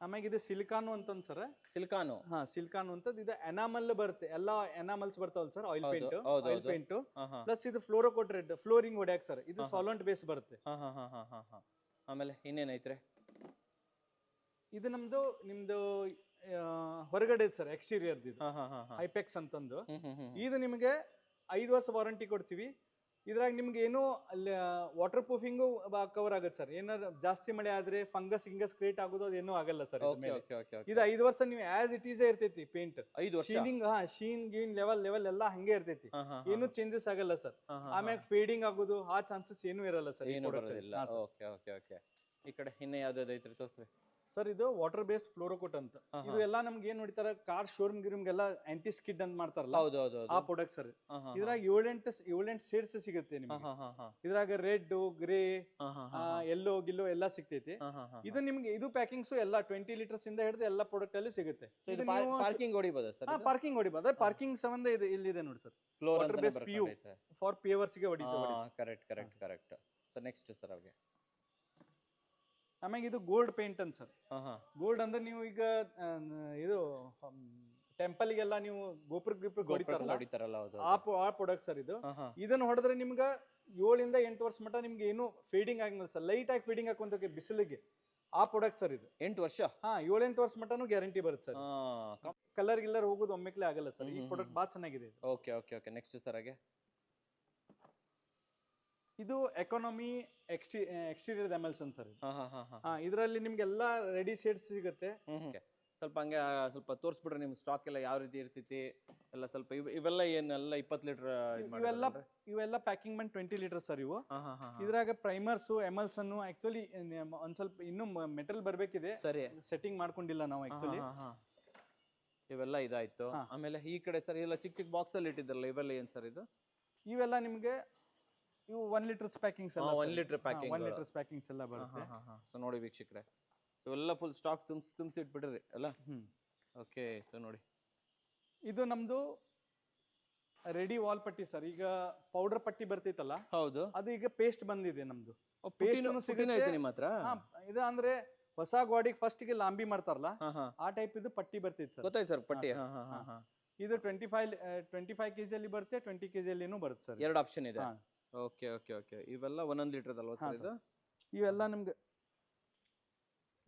ಆಮ್ಯಾಗ ಇದು ಸಿಲಿಕಾನು ಅಂತಂದ್ ಸರ್ ಸಿಲ್ಕಾನು ಹಾ ಸಿಲಿಕಾನು ಅಂತ ಇದು ಎನಾಮಲ್ ಬರುತ್ತೆ ಎಲ್ಲಾ ಎನಾಮಲ್ಸ್ ಬರ್ತಾವಲ್ಲ ಸರ್ ಆಯಿಲ್ ಪೇಂಟ್ ಹೌದು, ಆಯಿಲ್ ಹೌದು. ಪೇಂಟ್ ಹಾ, ಹಾ. ಪ್ಲಸ್ ಇದು ಫ್ಲೋರೋಕೋಟ್ ರೆಡ್ ಫ್ಲೋರಿಂಗ್ ಹೊಡ್ಯಾಕ ಸರ್ ಇದು. ಸಾಲಂಟ್ ಬೇಸ್ ಬರುತ್ತೆ ಹಾ, ಹಾ, ಹಾ, ಹಾ, ಹಾ, ಹಾ. ಆಮೇಲೆ ಇನ್ನೇನೈತ್ರಿ ಇದು ನಮ್ದು ನಿಮ್ದು ಆ, ಹೊರಗಡೆ ಸರ್ ಎಕ್ಸ್ಟೀರಿಯರ್ ಇದು ಹಾ, ಹಾ, ಹಾ, ಹಾ. ಹೈಪೆಕ್ಸ್ ಅಂತಂದು ಹ್ಮ್, ಹ್ಮ್, ಹ್ಮ್. ಇದು ನಿಮಗೆ ಐದು ವರ್ಷ ವಾರಂಟಿ ಕೊಡ್ತೀವಿ ಇದ್ರಾಗ ನಿಮ್ಗೆ ಏನು ಅಲ್ಲಿ ವಾಟರ್ ಪ್ರೂಫಿಂಗು ಕವರ್ ಆಗುತ್ತೆ ಸರ್. ಏನಾದ್ರು ಜಾಸ್ತಿ ಮಳೆ ಆದ್ರೆ ಫಂಗಸ್ ಹಿಂಗಸ್ ಕ್ರಿಯೇಟ್ ಆಗೋದು ಅದೇನೂ ಆಗಲ್ಲ ಸರ್. ಇದು ಐದು ವರ್ಷ ನೀವು ಆಸ್ ಇಟ್ ಈಸ್ ಇರ್ತೈತಿ ಪೇಂಟ್ ಐದು ವರ್ಷ? ಶೀನಿಂಗ್ ಹಾ ಶೀನ್ ಗೀನ್ ಲೆವೆಲ್ ಲೆವೆಲ್ ಎಲ್ಲ ಹಂಗೆ ಇರ್ತೈತಿ. ಏನು ಚೇಂಜಸ್ ಆಗಲ್ಲ ಸರ್. ಆಮ್ಯಾಗ ಫೇಡಿಂಗ್ ಆಗೋದು ಆ ಚಾನ್ಸಸ್ ಏನೂ ಇರಲ್ಲ ಸರ್ ಏನು ಬರೋದಿಲ್ಲ. ಓಕೆ ಓಕೆ ಓಕೆ ಈ ಕಡೆ ಇನ್ನೇ ಯಾವ್ದಾದ್ರು ಐತ್ರಿ ತೋರ್ಸ್ರಿ ಸರ್ ಇದು ವಾಟರ್ ಬೇಸ್ ಫ್ಲೋರೋಕೋಟ್ ಅಂತ. ಇದು ಎಲ್ಲ ನಮ್ಗೆ ಏನ್ ನೋಡಿತಾರ ಕಾರ್ ಶೋರೂಮ್ ಗಿರೂಮ್ಗೆಲ್ಲ ಆಂಟಿ ಸ್ಕಿಡ್ ಅಂತ ಮಾಡ್ತಾರಲ್ಲ ಹೌದು ಹೌದು ಆ ಪ್ರಾಡಕ್ಟ್ ಸರ್. ಇದ್ರಾಗ ಏಳೆಂಟು ಏಳೆಂಟು ಸೇಡ್ಸ್ ಸಿಗುತ್ತೆ ನಿಮ್ಗೆ. ಇದ್ರಾಗ ರೆಡ್ ಗ್ರೇ ಎಲ್ಲೋ ಗಿಲ್ಲೋ ಎಲ್ಲ ಸಿಗ್ತೈತಿ. ಇದು ನಿಮ್ಗೆ ಇದು ಪ್ಯಾಕಿಂಗ್ಸ್ ಎಲ್ಲ ಟ್ವೆಂಟಿ ಲೀಟರ್ಸ್ ಇಂದ ಹಿಡಿದು ಎಲ್ಲ ಪ್ರಾಡಕ್ಟ್ ಅಲ್ಲಿ ಸಿಗುತ್ತೆ. ಪಾರ್ಕಿಂಗ್ ಹೊಡಿಬೋದ ಸರ್ ಪಾರ್ಕಿಂಗ್ ಹೊಡಿಬೋದು. ಪಾರ್ಕಿಂಗ್ ಸಂಬಂಧ ಇದು ಇಲ್ಲಿದೆ ನೋಡಿ sir. Floor base P U for ಪಿವರ್ಸ್ಗೆ ಹೊಡಿತಾರೆ correct correct correct so next sir ಅವ್ರಿಗೆ ಆಮೇಲೆ ಇದು ಗೋಲ್ಡ್ ಪೇಂಟ್ ಅಂತ ಸರ್. ಹಾ ಹಾ. ಗೋಲ್ಡ್ ಅಂದ್ರೆ ನೀವು ಈಗ ಇದು ಟೆಂಪಲ್ ಗೆಲ್ಲ ನೀವು ಗೋಪುರ ಗಿಪುರ ಹೊಡಿತಾರಲ್ಲ? ಆ ಆ ಪ್ರಾಡಕ್ಟ್ ಸರ್ ಇದು. ಇದನ್ನ ಹೊಡೆದ್ರೆ ನಿಮ್ಗೆ ಏಳಿಂದ ಎಂಟು ವರ್ಷ ಮಟ್ಟ ನಿಮ್ಗೆ ಏನು ಫೀಡಿಂಗ್ ಆಗಿಲ್ಲ ಸರ್. ಲೈಟ್ ಆಗಿ ಫೀಡಿಂಗ್ ಹಾಕೊಂತ ಬಿಸಿಲಿಗೆ ಆ ಪ್ರಾಡಕ್ಟ್ ಸರ್ ಇದು. ಎಂಟು ವರ್ಷ? ಹಾ ಏಳೆಂಟು ವರ್ಷ ಮಟ್ಟನು ಗ್ಯಾರಂಟಿ ಬರುತ್ತೆ ಸರ್. ಕಲರ್ ಗಿಲ್ಲರ್ ಹೋಗೋದು ಒಮ್ಮೆಕ್ಲೆ ಆಗಲ್ಲ ಸರ್. ಈ ಪ್ರೊಡಕ್ಟ್ ಭಾಳ ಚೆನ್ನಾಗಿದೆ okay okay okay. Next sir ಹಾಗೆ. ಇದು ಎಕಾನಮಿ ಎಕ್ಸ್ಟಿ ಎಕ್ಸ್ಟೀರಿಯರ್ ಎಮಲ್ಸನ್ ಸರ್ ಇದರಲ್ಲಿ ನಿಮ್ಗೆಲ್ಲ ರೆಡಿ ಶೇಡ್ಸ್ ಸಿಗುತ್ತೆ. ಸ್ವಲ್ಪ ಹಂಗೆ ಸ್ವಲ್ಪ ತೋರಿಸ್ಬಿಟ್ರೆ ನಿಮ್ಮ ಸ್ಟಾಕ್ ಎಲ್ಲ ಯಾವ ರೀತಿ ಇರ್ತೈತಿ? ಎಲ್ಲ ಸ್ವಲ್ಪ ಇವ್- ಇವೆಲ್ಲ ಏನೆಲ್ಲ ಇಪ್ಪತ್ತು ಲೀಟರ್ ಇವೆಲ್ಲ ಇವೆಲ್ಲ ಪ್ಯಾಕಿಂಗ್ ಬಂದ್ ಟ್ವೆಂಟಿ ಲೀಟರ್ ಸರ್ ಇವು. ಇದ್ರಾಗ ಪ್ರೈಮರ್ಸು ಎಮಲ್ಸನ್ ಆಕ್ಚುಲಿ ಒಂದ್ ಸ್ವಲ್ಪ ಇನ್ನೂ ಮೆಟಲ್ ಬರ್ಬೇಕಿದೆ. ಸರಿ. ಸೆಟ್ಟಿಂಗ್ ಮಾಡ್ಕೊಂಡಿಲ್ಲ ನಾವು ಆಕ್ಚುಲಿ. ಇವೆಲ್ಲ ಇದಾಯ್ತು. ಆಮೇಲೆ ಈ ಕಡೆ ಸರ್ ಎಲ್ಲ ಚಿಕ್ಕ ಚಿಕ್ಕ ಬಾಕ್ಸ್ ಅಲ್ಲಿ ಇಟ್ಟಿದ್ರಲ್ಲ ಇವೆಲ್ಲ ಏನ್ ಸರ್ ಇದು? ಇವೆಲ್ಲ ನಿಮ್ಗೆ ಇವು ಒನ್ ಲೀಟರ್ ಪ್ಯಾಕಿಂಗ್ಸ್ ಎಲ್ಲ one litre packing one litre packings ಎಲ್ಲ ಬರುತ್ತೆ. ಸೊ ನೋಡಿ ವೀಕ್ಷಕರೇ. ಸೊ ಎಲ್ಲ ಫುಲ್ ಸ್ಟಾಕ್ ತುಂಬಿಸಿ ತುಂಬಿಸಿ ಇಟ್ಬಿಡ್ರಿ ಅಲ್ಲ? ಓಕೆ ಸೊ ನೋಡಿ. ಇದು ನಮ್ದು ರೆಡಿ ವಾಲ್ ಪಟ್ಟಿ ಸರ್. ಈಗ ಪೌಡರ್ ಪಟ್ಟಿ ಬರ್ತೈತಲ್ಲ ಹೌದು. ಅದು ಈಗ ಪೇಸ್ಟ್ ಬಂದಿದೆ ನಮ್ದು. ನಿಮ್ಮ ಹತ್ರ? ಹಾ, ಇದು ಅಂದ್ರೆ ಹೊಸ ಗೋಡಿಗೆ ಫಸ್ಟ್ಗೆ ಲಾಂಬಿ ಮಾಡ್ತಾರಲ್ಲ ಆ ಟೈಪ್ ಇದು ಪಟ್ಟಿ ಬರ್ತಿತ್ತು ಸರ್. ಗೊತ್ತಾಯ್ತು ಸರ್ ಪಟ್ಟಿ. ಇದು twenty five twenty five KG ಅಲ್ಲಿ ಬರುತ್ತೆ ಟ್ವೆಂಟಿ ಕೆಜಿ ಅಲ್ಲಿನೂ ಬರುತ್ತೆ ಸರ್. ಎರಡು ಆಪ್ಷನ್ ಇದೆ. Okay okay okay. ಇವೆಲ್ಲ ಒಂದೊಂದು ಲೀಟರ್ ಅಲ್ವಾ ಹಾ, ಸರ್ ಇದು? ಇವೆಲ್ಲ ನಿಮ್ಗೆ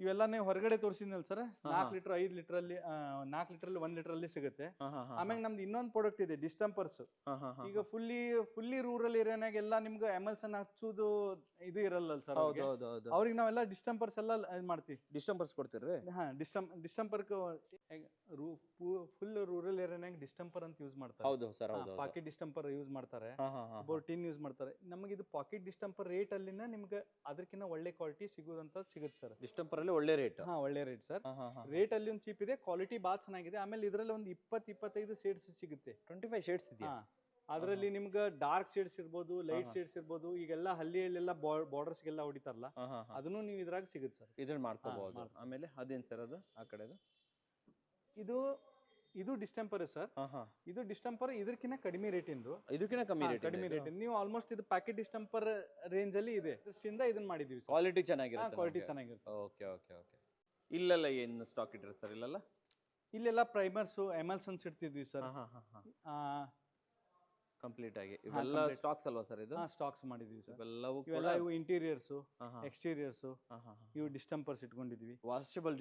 ಇವೆಲ್ಲ ನೀವು ಹೊರಗಡೆ ತೋರಿಸಿದ್ನಲ್ಲ ಸರ್? ನಾಲ್ಕು ಲೀಟರ್ ಐದು ಲೀಟರ್ ಅಲ್ಲಿ ನಾಲ್ಕು ಲೀಟರ್ ಅಲ್ಲಿ ಒಂದ್ ಲೀಟರ್ ಅಲ್ಲಿ ಸಿಗುತ್ತೆ ಆಮೇಲೆ ನಮ್ದು ಇನ್ನೊಂದು ಪ್ರಾಡಕ್ಟ್ ಇದೆ ಡಿಸ್ಟಂಪರ್ಸ್ ಈಗ ಫುಲ್ಲಿ ಫುಲ್ಲಿ ರೂರಲ್ ಏರಿಯಾನಾಗೆಲ್ಲ ನಿಮ್ಗೆ ಎಮಲ್ಸನ್ ಹಚ್ಚುದು ಇದು ಇರಲ್ಲ ಸರ್ ಹೌದು ಹೌದು ಹೌದು. ಅವ್ರಿಗೆ ನಾವೆಲ್ಲ ಡಿಸ್ಟಂಪರ್ಸ್ ಎಲ್ಲ ಇದು ಮಾಡ್ತೀವಿ. ಡಿಸ್ಟಂಬರ್ಸ್ ಕೊಡ್ತೀರಿ ಹಾ ಡಿಸ್ಟಂ ಡಿಸ್ಟಂಪರ್ ಫುಲ್ ರೂರಲ್ ಏರಿಯಾನಾಗ ಡಿಸ್ಟಂಪರ್ ಅಂತ ಯೂಸ್ ಮಾಡ್ತಾರೆ. ಹೌದು ಸರ್. ಪಾಕೆಟ್ ಡಿಸ್ಟಂಪರ್ ಯೂಸ್ ಮಾಡ್ತಾರೆ. ಬೋರ್ಟಿನ್ ಯೂಸ್ ಮಾಡ್ತಾರೆ. ನಮಗೆ ಇದು ಪಾಕೆಟ್ ಡಿಸ್ಟಂಪರ್ ರೇಟ್ ಅಲ್ಲಿನ ನಿಮ್ಗೆ ಅದಕ್ಕಿಂತ ಒಳ್ಳೆ ಕ್ವಾಲಿಟಿ ಸಿಗುದಂತ ಸಿಗುತ್ತೆ ಸರ್. ಡಿಸ್ಟಂಪರ್ ಅಲ್ಲಿ ಒಳ್ಳೆ ರೇಟ್ ಹಾ ಒಳ್ಳೆ ರೇಟ್ ಸರ್ ರೇಟ್ ಅಲ್ಲಿ ಒಂದು ಚೀಪ್ ಇದೆ ಕ್ವಾಲಿಟಿ ಭಾಳ ಚೆನ್ನಾಗಿದೆ. ಆಮೇಲೆ ಇದರಲ್ಲಿ ಒಂದು ಇಪ್ಪತ್ತು ಇಪ್ಪತ್ತೈದು ಶೇಡ್ಸ್ ಸಿಗುತ್ತೆ. ಟ್ವೆಂಟಿ ಫೈವ್ ಶೇಡ್ಸ್ ಇದೆ ಅದರಲ್ಲಿ ನಿಮ್ಗೆ ಡಾರ್ಕ್ ಶೇಡ್ಸ್ ಇರ್ಬೋದು ಲೈಟ್. ಶೇಡ್ಸ್ ಇರ್ಬೋದು ಈಗೆಲ್ಲ ಹಳ್ಳಿಯಲ್ಲೆಲ್ಲ ಬಾರ್ಡರ್ಸ್ಗೆಲ್ಲ ಹೊಡಿತಾರಲ್ಲ ಹಾ ಹಾ ಹಾ. ಅದನ್ನು ನೀವು ಇದ್ರಾಗ ಸಿಗುತ್ತೆ ಸರ್ ಇದನ್ನ ಮಾಡ್ಕೋಬಹುದು ಆಮೇಲೆ ಅದೇನು ಸರ್ ಅದು ಆ ಕಡೆದು? ಇದು ಇದು ಡಿಸ್ಟೆಂಪರ್ ಸರ್. ಹಾ ಹಾ. ಇದು ಡಿಸ್ಟೆಂಪರ್ ಇದಕ್ಕಿಂತ ಕಡಿಮೆ ರೇಟಿಂದು ಇದಕ್ಕಿಂತ ಕಮ್ಮಿ ರೇಟ್ ಕಡಿಮೆ ರೇಟ್ ನೀವು ಆಲ್ಮೋಸ್ಟ್ ಇದು ಪ್ಯಾಕೆಟ್ ಡಿಸ್ಟೆಂಪರ್ ರೇಂಜ್ ಅಲ್ಲಿ ಇದೆ. ದೃಷ್ಟಿಯಿಂದ ಇದನ್ನ ಮಾಡಿದೀವಿ ಕ್ವಾಲಿಟಿ ಚೆನ್ನಾಗಿರುತ್ತೆ ಕ್ವಾಲಿಟಿ ಚೆನ್ನಾಗಿರುತ್ತೆ. ಓಕೆ ಓಕೆ ಓಕೆ ಇಲ್ಲೆಲ್ಲ ಏನು ಸ್ಟಾಕ್ ಇಟ್ಟಿರ ಸರ್ ಇಲ್ಲೆಲ್ಲ? ಇಲ್ಲೆಲ್ಲ ಪ್ರೈಮರ್ಸು ಎಮಲ್ಸನ್ಸ್ ಇಡ್ತಿದ್ವಿ ಸರ್. ಹಾ ಹಾ ಹಾ ಕಂಪ್ಲೀಟ್ ಆಗಿ. ಇವೆಲ್ಲ ಸ್ಟಾಕ್ಸ್ ಅಲ್ವಾ ಸರ್ ಇದು? ಸ್ಟಾಕ್ಸ್ ಮಾಡಿದೀವಿ ಸರ್ ಎಲ್ಲವೂ ಇವೆಲ್ಲ ಇವು ಇಂಟೀರಿಯರ್ಸ್ ಎಕ್ಸ್ಟೀರಿಯರ್ಸ್ ಇವು ಡಿಸ್ಟೆಂಪರ್ಸ್ ಇಟ್ಕೊಂಡಿದ್ವಿ. ವಾಷಬಲ್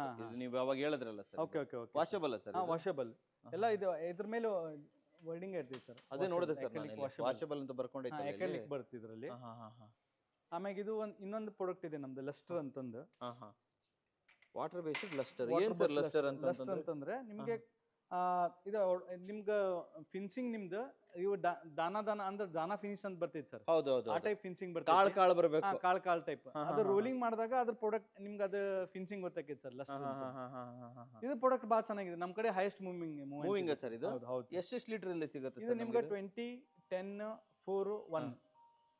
ಹಾ. ನೀವು ಯಾವಾಗ ಹೇಳಿದ್ರಲ್ಲ sir okay okay okay washable sir washable ಎಲ್ಲ ಇದು ಇದ್ರ ಮೇಲೆ ವರ್ಡಿಂಗ್ ಇರ್ತೀವಿ ಸರ್ ಅದೇ ನೋಡಿದೆ ಸರ್ ವಾಷಬಲ್ ಅಂತ ಬರ್ಕೊಂಡೈತೆ ಎಕಲಿಕ್ ಬರುತ್ತೆ ಇದರಲ್ಲಿ. ಆಮ್ಯಾಗ ಇದು ಒಂದು ಇನ್ನೊಂದು ಪ್ರಾಡಕ್ಟ್ ಇದೆ ನಮ್ದು ಲಸ್ಟರ್ ಅಂತಂದು. ವಾಟರ್ ಬೇಸ್ಡ್ ಲಸ್ಟರ್ ಏನ್ ಸರ್ ಲಸ್ಟರ್ ಅಂತ ಲಸ್ಟರ್ ಅಂತಂದ್ರೆ ನಿಮ್ಗೆ ಇದು ನಿಮ್ಗೆ ಫಿನ್ಸಿಂಗ್ ನಿಮ್ದು ಇವು ದಾನ ದಾನ ಅಂದ್ರೆ ದಾನ ಫಿನಿಶ್ ಅಂತ ಬರ್ತೈತೆ ಸರ್. ಹೌದು ಹೌದು ಆ ಟೈಪ್ ಫಿನ್ಸಿಂಗ್ ಬರ್ತ ಬರ್ತೈತೆ. ಕಾಳು ಬರಬೇಕು. ಕಾಳ್ ಕಾಳ್ ಟೈಪ್ ಅದು ರೋಲಿಂಗ್ ಮಾಡಿದಾಗ ಅದ್ರ ಪ್ರಾಡಕ್ಟ್ ನಿಮ್ಗೆ ಅದು ಫಿನ್ಸಿಂಗ್ ಗೊತ್ತಾಕೈತೆ ಸರ್ ಲಸ್ಟ್ ಇದು ಪ್ರಾಡಕ್ಟ್ ಭಾಳ ಚೆನ್ನಾಗಿದೆ. ನಮ್ಮ ಕಡೆ ಹೈಯೆಸ್ಟ್ ಮೂವಿಂಗ್ ಮೂವಿಂಗ್ ಸರ್ ಇದು? ಹೌದು ಎಷ್ಟು ಎಷ್ಟು ಲೀಟರ್ ಇಲ್ಲಿ ಸಿಗುತ್ತೆ ಇದು ಸರ್ ನಿಮ್ಗೆ twenty ten four one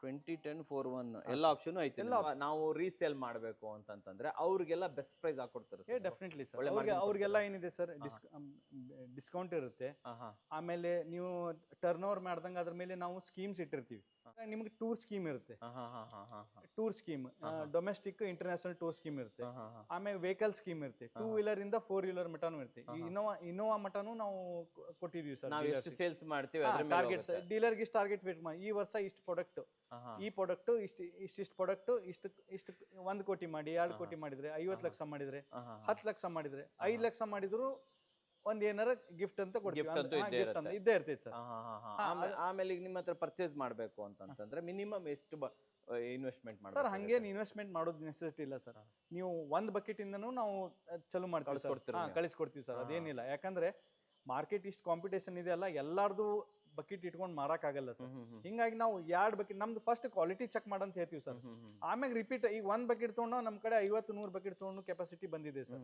twenty ten four one ಎಲ್ಲ ಆಪ್ಷನ್ ಐತೆ ನಾವು ರೀಸೇಲ್ ಮಾಡಬೇಕು ಅಂತಂತಂದ್ರೆ ಅವ್ರಿಗೆಲ್ಲ ಬೆಸ್ಟ್ ಪ್ರೈಸ್ ಹಾಕೊಡ್ತಾರೆ ಡೆಫಿನೆಟ್ಲಿ ಸರ್ ಅವ್ರಿಗೆಲ್ಲ ಏನಿದೆ ಸರ್ ಡಿಸ್ಕೌಂಟ್ ಇರುತ್ತೆ. ಆಮೇಲೆ ನೀವು ಟರ್ನ್ ಓವರ್ ಮಾಡ್ದಂಗೆ ಅದ್ರ ಮೇಲೆ ನಾವು ಸ್ಕೀಮ್ಸ್ ಇಟ್ಟಿರ್ತೀವಿ. ನಿಮ್ಗೆ ಟೂರ್ ಸ್ಕೀಮ್ ಇರುತ್ತೆ. Tour scheme domestic international tour scheme ಇರುತ್ತೆ. ಆಮೇಲೆ ವೆಹಿಕಲ್ ಸ್ಕೀಮ್ ಇರುತ್ತೆ. ಟೂ ವೀಲರ್ ಇಂದ ಫೋರ್ ವೀಲರ್ ಮಟಾನು ಇರುತ್ತೆ. ಇನೋವಾ ಇನೋವಾ ಮಟಾನು ನಾವು ಕೊಟ್ಟಿದೀವಿ ಸರ್ ನಾವ್ ಎಷ್ಟು ಸೇಲ್ಸ್ ಮಾಡ್ತೀವಿ ಟಾರ್ಗೆಟ್. ಡೀಲರ್ಗೆ ಇಷ್ಟು ಟಾರ್ಗೆಟ್ ವೇಟ್ ಮಾಡಿ ಈ ವರ್ಷ ಇಷ್ಟು ಪ್ರಾಡಕ್ಟ್. ಈ ಪ್ರಾಡಕ್ಟ್ ಇಷ್ಟು ಇಷ್ಟಿಷ್ಟು ಪ್ರಾಡಕ್ಟ್ ಇಷ್ಟು ಇಷ್ಟು ಒಂದ್ ಕೋಟಿ ಮಾಡಿ ಎರಡು ಕೋಟಿ ಮಾಡಿದ್ರೆ ಐವತ್ತು ಲಕ್ಷ ಮಾಡಿದ್ರೆ. ಹತ್ತು ಲಕ್ಷ ಮಾಡಿದ್ರೆ ಐದು ಲಕ್ಷ ಮಾಡಿದ್ರು ಒಂದ್ ಏನಾರ ಗಿಫ್ಟ್ ಅಂತ ಕೊಡ್ತೀವಿ. Gift ಅಂತೂ ಅಂದ್ರೆ- ಇದ್ದೇ ಇರುತ್ತೆ. ಇದ್ದೇ ಇರ್ತೈತೆ ಸರ್. ಆಮೇಲೆ- ಈಗ ನಿಮ್ಮ ಹತ್ರ ಪರ್ಚೇಸ್ ಮಾಡ್ಬೇಕು ಅಂತಂದ್ರೆ ಮಿನಿಮಮ್ ಎಷ್ಟು ಇನ್ವೆಸ್ಟ್ಮೆಂಟ್ ಸರ್ ಮಾಡ್ಬೇಕು ಹಂಗೇನು ಇನ್ವೆಸ್ಟ್ಮೆಂಟ್ ಮಾಡೋದು ನೆಸೆಸಿಟಿ ಇಲ್ಲ ಸರ್. ನೀವು ಒಂದ್ ಬಕೆಟ್ ಇಂದನೂ ನಾವು ಚಲು ಚಲೋ ಮಾಡ್ತೀವಿ ಕಳ್ಸ್ಕೊಡ್ತೀರಾ? ಕಳಿಸ್ಕೊಡ್ತೀವಿ ಸರ್. ಅದೇನಿಲ್ಲ. ಯಾಕಂದ್ರೆ ಮಾರ್ಕೆಟ್ ಇಷ್ಟು ಕಾಂಪಿಟೇಷನ್ ಇದೆಯಲ್ಲ ಎಲ್ಲಾರ್ದು ಬಕೆಟ್ ಇಟ್ಕೊಂಡು ಮಾರಕ್ಕಾಗಲ್ಲ ಸರ್ ಹಿಂಗಾಗಿ ನಾವು ಎರಡು ಬಕೆಟ್ ನಮ್ದು ಫಸ್ಟ್ ಕ್ವಾಲಿಟಿ ಚೆಕ್ ಮಾಡಂತ ಹೇಳ್ತೀವಿ ಸರ್ ಆಮ್ಯಾಗ ರಿಪೀಟ್ ಈಗ ಒಂದ್ ಬಕೆಟ್ ತೊಗೊಂಡು ನಮ್ಮ ಕಡೆ ಐವತ್ತು ನೂರು ಬಕೆಟ್ ತೊಗೊಂಡು ಕೆಪಾಸಿಟಿ ಬಂದಿದೆ ಸರ್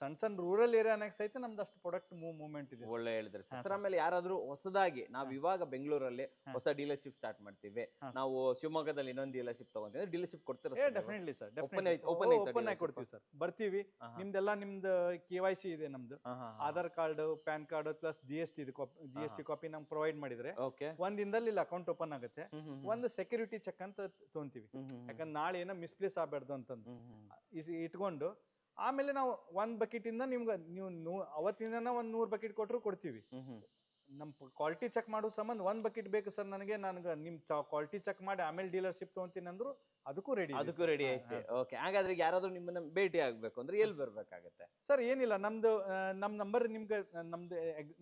ಸಣ್ಣ ಸಣ್ಣ ರೂರಲ್ ಏರಿಯಾನಾಗ ಸಹಿತ ನಮ್ದು ಅಷ್ಟು ಪ್ರಾಡಕ್ಟ್ ಮೂವ್ ಮೂವ್ಮೆಂಟ್ ಇದೆ ಒಳ್ಳೆ ಹೇಳಿದ್ರೆ ಸರ್ ಆಮೇಲೆ ಯಾರಾದ್ರೂ ಹೊಸದಾಗಿ ನಾವು ಇವಾಗ ಬೆಂಗಳೂರಲ್ಲಿ ಹೊಸ ಡೀಲರ್ಶಿಪ್ ಸ್ಟಾರ್ಟ್ ಮಾಡ್ತೀವಿ. ನಾವು ಶಿವಮೊಗ್ಗದಲ್ಲಿ ಇನ್ನೊಂದು ಡೀಲರ್ಶಿಪ್ ತಗೊಂತೀವಿ. ಡೀಲರ್ಶಿಪ್ ಕೊಡ್ತೀರಾ ಡೆಫಿನೆಟ್ಲಿ ಸರ್ ಓಪನ್ ಓಪನ್ ಆಗಿ ಕೊಡ್ತೀವಿ ಸರ್ ಬರ್ತೀವಿ. ನಿಮ್ದೆಲ್ಲ ನಿಮ್ದು ಕೆ ವೈ ಸಿ ಇದೆ ನಮ್ದು. Aadhaar card PAN card plus G S T G S T copy ನಮ್ಗೆ ಪ್ರೊವೈಡ್ ಮಾಡಿದ್ರೆ ಓಕೆ ಒಂದ್ ದಿನದಲ್ಲಿ ಇಲ್ಲಿ ಅಕೌಂಟ್ ಓಪನ್ ಆಗುತ್ತೆ. ಒಂದು ಸೆಕ್ಯೂರಿಟಿ ಚೆಕ್ ಅಂತ ತೊಗೊಂತೀವಿ ಯಾಕಂದ್ರೆ ನಾಳೆ ಏನೋ ಮಿಸ್ಪ್ಲೇಸ್ ಆಗ್ಬಾರ್ದು ಅಂತಂದು. ಇಟ್ಕೊಂಡು ಆಮೇಲೆ ನಾವು ಒಂದ್ ಬಕೆಟ್ ಇಂದ ನಿಮ್ಗೆ ನೀವು ನೂ ಅವತ್ತಿಂದನ ಒಂದ್ ನೂರ್ ಬಕೆಟ್ ಕೊಟ್ಟರು ಕೊಡ್ತೀವಿ. ನಮ್ ಕ್ವಾಲಿಟಿ ಚೆಕ್ ಮಾಡೋ ಸಂಬಂಧ ಒಂದ್ ಬಕೆಟ್ ಬೇಕು ಸರ್ ನನಗೆ. ನನಗೆ ನಿಮ್ ಕ್ವಾಲಿಟಿ ಚೆಕ್ ಮಾಡಿ ಆಮೇಲೆ ಡೀಲರ್ಶಿಪ್ ತಗೊಂತೀನಿ ಅಂದ್ರು ಅದಕ್ಕೂ ರೆಡಿ ಅದಕ್ಕೂ ರೆಡಿ ಐತೆ. ಓಕೆ ಹಾಗಾದ್ರೆ ಯಾರಾದ್ರೂ ನಿಮ್ಮನ್ನ ಭೇಟಿ ಆಗ್ಬೇಕು ಅಂದ್ರೆ ಎಲ್ಲಿ ಬರ್ಬೇಕಾಗತ್ತೆ? ಸರ್ ಏನಿಲ್ಲ ನಮ್ದು ನಮ್ ನಂಬರ್ ನಿಮ್ಗೆ ನಮ್ದು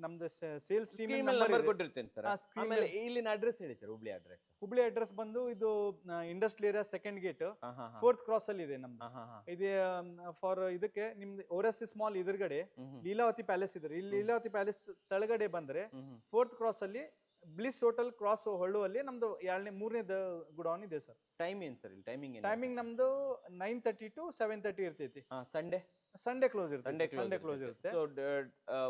ನಮ್ದು ಸೇಲ್ಸ್ ಟೀಮ್ ನಂಬರ್ ಕೊಟ್ಟಿರ್ತೇನೆ ಸರ್. ಆಮೇಲೆ ಇಲ್ಲಿನ ಅಡ್ರೆಸ್ ಹೇಳಿ sir Hubli address Hubli address ಬಂದು ಇದು industrial area second gate fourth cross ಅಲ್ಲಿ ಇದೆ ನಮ್ದು. ಇದು ಫಾರ್ ಇದಕ್ಕೆ ನಿಮ್ದು ಓರಸಿಸ್ ಮಾಲ್ ಎದುರುಗಡೆ ಲೀಲಾವತಿ ಪ್ಯಾಲೇಸ್ ಇದ್ರೆ ಇಲ್ಲಿ ಲೀಲಾವತಿ ಪ್ಯಾಲೇಸ್ ತಳಗಡೆ ಬಂದ್ರೆ ಫೋರ್ತ್ ಕ್ರಾಸ್ ಅಲ್ಲಿ ಬ್ಲಿಸ್ ಹೋಟೆಲ್ ಕ್ರಾಸ್ ಹೊಳ್ಳುವಲ್ಲಿ ನಮ್ದು ಎರಡನೇ ಮೂರನೇ ಗುಡೌನ್ ಇದೆ ಸರ್. ಟೈಮ್ ಏನು ಸರ್ ಇಲ್ಲಿ? ಟೈಮಿಂಗ್ ಟೈಮಿಂಗ್ ನಮ್ದು nine thirty to seven thirty ಇರ್ತೈತಿ. ಸಂಡೇ ಸಂಡೇ ಕ್ಲೋಸ್ ಇರುತ್ತೆ ಸಂಡೇ ಸಂಡೇ ಕ್ಲೋಸ್ ಇರುತ್ತೆ. ಸೊ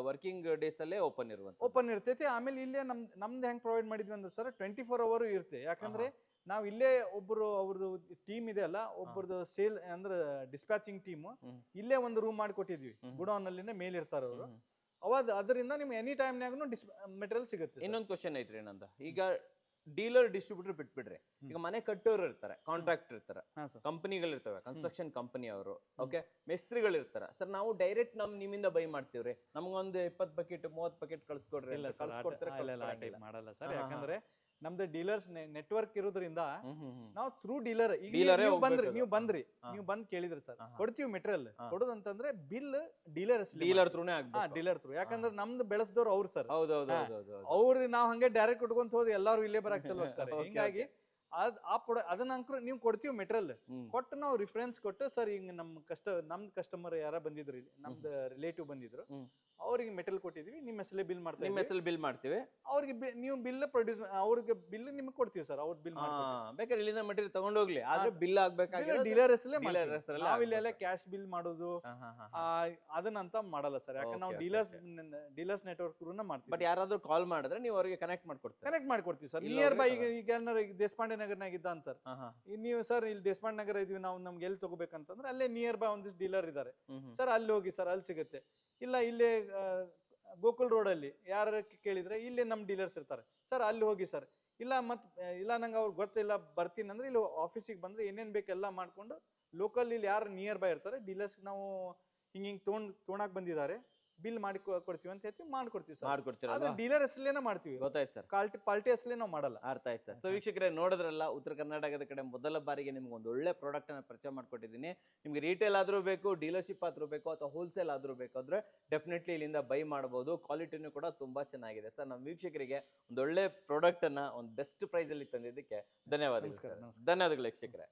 ವರ್ಕಿಂಗ್ ಡೇಸ್ ಅಲ್ಲೇ ಓಪನ್ ಇರುವಂತ ಓಪನ್ ಇರ್ತೈತಿ. ಆಮೇಲೆ ಇಲ್ಲೇ ನಮ್ ನಮ್ದು ಹೆಂಗ್ ಪ್ರೊವೈಡ್ ಮಾಡಿದ್ವಿ ಅಂದ್ರೆ ಸರ್ ಟ್ವೆಂಟಿ ಫೋರ್ ಅವರ್ ಇರುತ್ತೆ. ಯಾಕಂದ್ರೆ ನಾವು ಇಲ್ಲೇ ಒಬ್ರು ಅವ್ರದ್ದು ಟೀಮ್ ಇದೆ ಅಲ್ಲ ಒಬ್ಬರದು ಸೇಲ್ ಅಂದ್ರೆ ಡಿಸ್ಪ್ಯಾಚಿಂಗ್ ಟೀಮ್ ಇಲ್ಲೇ ಒಂದು ರೂಮ್ ಮಾಡಿಕೊಟ್ಟಿದ್ವಿ. ಗುಡೌನ್ ಅಲ್ಲಿನೇ ಮೇಲೆ ಇರ್ತಾರ ಅವರು. ಅವಾದ ಅದರಿಂದ ನಿಮ್ಗೆ ಎನಿ ಟೈಮ್ನಾಗೂ ಡಿಸ್ ಮೆಟೀರಿಯಲ್ ಸಿಗುತ್ತೆ. ಇನ್ನೊಂದು ಕ್ವಶನ್ ಐತ್ರಿ ಏನಂತ ಈಗ ಡೀಲರ್ ಡಿಸ್ಟ್ರಿಬ್ಯೂಟರ್ ಬಿಟ್ಬಿಡ್ರಿ. ಈಗ ಮನೆ ಕಟ್ಟೋರು ಇರ್ತಾರೆ ಕಾಂಟ್ರಾಕ್ಟ್ ಇರ್ತಾರೆ. ಕಂಪನಿಗಳು ಇರ್ತವೆ ಕನ್ಸ್ಟ್ರಕ್ಷನ್ ಕಂಪನಿ ಅವರು ಓಕೆ ಮೇಸ್ತ್ರಿಗಳು ಇರ್ತಾರೆ. ಸರ್ ನಾವು ಡೈರೆಕ್ಟ್ ನಮ್ ನಿಮ್ಮಿಂದ ಬೈ ಮಾಡ್ತೀವ್ರಿ. ನಮ್ಗೊಂದು ಇಪ್ಪತ್ ಬಕೆಟ್ ಮೂವತ್ ಬಕೆಟ್ ಕಳ್ಸ್ಕೊಡ್ರಿ ಮಾಡಲ್ಲ ಸರ್. ಯಾಕಂದ್ರೆ ನಮ್ದು ಡೀಲರ್ಸ್ ನೆಟ್ವರ್ಕ್ ಇರೋದ್ರಿಂದ. ನಾವು ಥ್ರೂ ಡೀಲರ್ ಈಗ ನೀವು ಬಂದ್ರಿ ನೀವು ಬಂದ್ರಿ. ನೀವು ಬಂದ್ ಕೇಳಿದ್ರಿ ಸರ್. ಕೊಡ್ತೀವಿ ಮೆಟೀರಿಯಲ್. ಕೊಡೋದಂತಂದ್ರೆ ಬಿಲ್ ಡೀಲರ್ ಡೀಲರ್ ತ್ರೂನೇ ಹಾ ಡೀಲರ್ ಥ್ರೂ ಯಾಕಂದ್ರೆ ನಮ್ದು ಬೆಳೆಸ್ದವ್ರು ಅವ್ರು ಸರ್. ಹೌದೌದು ಅವ್ರಿಗೆ ನಾವು ಹಂಗೆ ಡೈರೆಕ್ಟ್ ಉಟ್ಕೊಂತ ಹೋದ್ರೆ ಎಲ್ಲಾರು ಇಲ್ಲೇ ಬರಕ್ ಚಲೋ ಹೋಗ್ತಾರೆ. ಹಿಂಗಾಗಿ ಅದ್ ಆ ಪ್ರೊಡ ಅದನ್ನ ಅಂಕರು ನೀವು ಕೊಡ್ತೀವಿ ಮೆಟೀರಿಯಲ್. ಕೊಟ್ಟು ನಾವು ರಿಫರೆನ್ಸ್ ಕೊಟ್ಟು ಸರ್ ಹಿಂಗ ನಮ್ ಕಷ್ಟ ನಮ್ದು ಕಸ್ಟಮರ್ ಯಾರ ಬಂದಿದ್ರು ನಮ್ದು ರಿಲೇಟಿವ್ ಬಂದಿದ್ರು. ಅವ್ರಿಗೆ ಮೆಟೀರಿಯಲ್ ಕೊಟ್ಟಿದ್ವಿ ನಿಮ್ಮ ಹೆಸರಲ್ಲೇ ಬಿಲ್ ಮಾಡ್ತೀವಿ ನಿಮ್ಮ. ಹೆಸರಲ್ಲಿ ಬಿಲ್ ಮಾಡ್ತೀವಿ. ಅವ್ರಿಗೆ ಬಿ- ನೀವು ಬಿಲ್ ಪ್ರೊಡ್ಯೂಸ್ ಅವ್ರಿಗೆ ಬಿಲ್ ನಿಮ್ಗೆ ಕೊಡ್ತೀವಿ ಸರ್ ಅವ್ರ ಬಿಲ್ ಹಾ, ಬೇಕಾದ್ರೆ ಇಲ್ಲಿಂದ ಮಟೀರಿಯಲ್ ತಗೊಂಡೋಗ್ಲಿ ಆದ್ರೆ ಬಿಲ್ ಆಗ್ಬೇಕಾಗಿರೋದು ಡೀಲರ್ ಹೆಸರಲ್ಲೇ dealer ಹೆಸ್ರಲ್ಲೇ ನಾವಿಲ್ಲೆಲ್ಲ ಕ್ಯಾಶ್ ಬಿಲ್ ಮಾಡೋದು ಹಾ, ಹಾ, ಹಾ, ಆ, ಅದನ್ನಂತ ಮಾಡಲ್ಲ ಸರ್ ಯಾಕಂದ್ರೆ ನಾವು Okay, okay, dealers dealers network but ಮಾಡ್ತೀವಿ. ಯಾರಾದ್ರೂ ಕಾಲ್ ಮಾಡಿದ್ರೆ ನೀವು ಅವರಿಗೆ ಕನೆಕ್ಟ್ ಮಾಡ್ಕೊಡ್ತೀವಿ ಕನೆಕ್ಟ್ ಮಾಡ್ಕೊಡ್ತೀವಿ ಸರ್ ಇಲ್ಲಿ ನಿಯರ್ ಬೈ ಈಗ ಈಗ ಏನಾರ ಈಗ ದೇಶಪಾಂಡೆ ನಗರ್ನಾಗ ಇದ್ದಾನೆ ಸರ್ ಹಾ, ಹಾ. ನೀವು ಸರ್ ಇಲ್ಲಿ ದೇಶಪಾಂಡೆ ನಗರ ಇದೀವಿ ನಾವು ನಮ್ಗೆ ಎಲ್ಲಿ ತಗೋಬೇಕಂತಂದ್ರೆ ಅಲ್ಲೇ ನಿಯರ್ ಬೈ ಒಂದಿಷ್ಟು ಡೀಲರ್ ಇದ್ದಾರೆ ಹ್ಮ್, ಹ್ಮ್. ಸರ್ ಅಲ್ಲಿ ಹೋಗಿ ಸರ್ ಅಲ್ಲಿ ಸಿಗುತ್ತೆ. ಇಲ್ಲ ಇಲ್ಲೇ ಗೋಕುಲ್ ರೋಡಲ್ಲಿ ಯಾರ ಕೇಳಿದ್ರೆ ಇಲ್ಲಿ ನಮ್ಮ ಡೀಲರ್ಸ್ ಇರ್ತಾರೆ. ಸರ್, ಅಲ್ಲಿ ಹೋಗಿ ಸರ್. ಇಲ್ಲ ಮತ್ತು ಇಲ್ಲ ನಂಗೆ ಅವ್ರು ಗೊತ್ತಿಲ್ಲ, ಬರ್ತೀನಿ ಅಂದ್ರೆ ಇಲ್ಲಿ ಆಫೀಸಿಗೆ ಬಂದ್ರೆ ಏನೇನ್ ಬೇಕೆಲ್ಲ ಮಾಡ್ಕೊಂಡು ಲೋಕಲ್ ಇಲ್ಲಿ ಯಾರು ನಿಯರ್ ಬೈ ಇರ್ತಾರೆ ಡೀಲರ್ಸ್ ನಾವು ಹಿಂಗೆ ಹಿಂಗೆ ತೊಗೊಂಡು ತೊಗೊಳಕ್ಕೆ ಬಂದಿದ್ದಾರೆ. ಬಿಲ್ ಮಾಡಿ ಕೊಡ್ತೀವಿ ಅಂತ ಹೇಳ್ತೀವಿ ಮಾಡ್ಕೊಡ್ತೀವಿ ಸರ್. ಮಾಡ್ಕೊಡ್ತೀರಾ ಅದು ಡೀಲರ್ ಹೆಸರಲ್ಲೇನೆ ಮಾಡ್ತೀವಿ. ಗೊತ್ತಾಯ್ತು ಸರ್. ಕಾಲ್ಟಿ ಪಾಲ್ಟಿ ಹೆಸರಲ್ಲೇ ನಾವು ಮಾಡಲ್ಲ. ಅರ್ಥ ಆಯ್ತು ಸರ್. ಸೊ ವೀಕ್ಷಕರೇ ನೋಡಿದ್ರಲ್ಲ ಉತ್ತರ ಕರ್ನಾಟಕದ ಕಡೆ ಮೊದಲ ಬಾರಿಗೆ ನಿಮ್ಗೆ ಒಂದು ಒಳ್ಳೆ ಪ್ರಾಡಕ್ಟ್ ಅನ್ನ ಪರಿಚಯ ಮಾಡ್ಕೊಟ್ಟಿದ್ದೀನಿ. ನಿಮ್ಗೆ ರಿಟೇಲ್ ಆದ್ರೂ ಬೇಕು ಡೀಲರ್ಶಿಪ್ ಆದ್ರೂ ಬೇಕು ಅಥವಾ ಹೋಲ್ಸೇಲ್ ಆದ್ರೂ ಬೇಕಾದ್ರೆ ಡೆಫಿನೆಟ್ಲಿ ಇಲ್ಲಿಂದ ಬೈ ಮಾಡಬಹುದು. ಕ್ವಾಲಿಟಿನೂ ಕೂಡ ತುಂಬಾ ಚೆನ್ನಾಗಿದೆ. ಸರ್ ನಮ್ಮ ವೀಕ್ಷಕರಿಗೆ ಒಂದು ಒಳ್ಳೆ ಪ್ರಾಡಕ್ಟ್ ಅನ್ನ ಒಂದು ಬೆಸ್ಟ್ ಪ್ರೈಸ್ ಅಲ್ಲಿ ತಂದಿದ್ದಕ್ಕೆ ಧನ್ಯವಾದಗಳು ಧನ್ಯವಾದಗಳು ವೀಕ್ಷಕರೇ.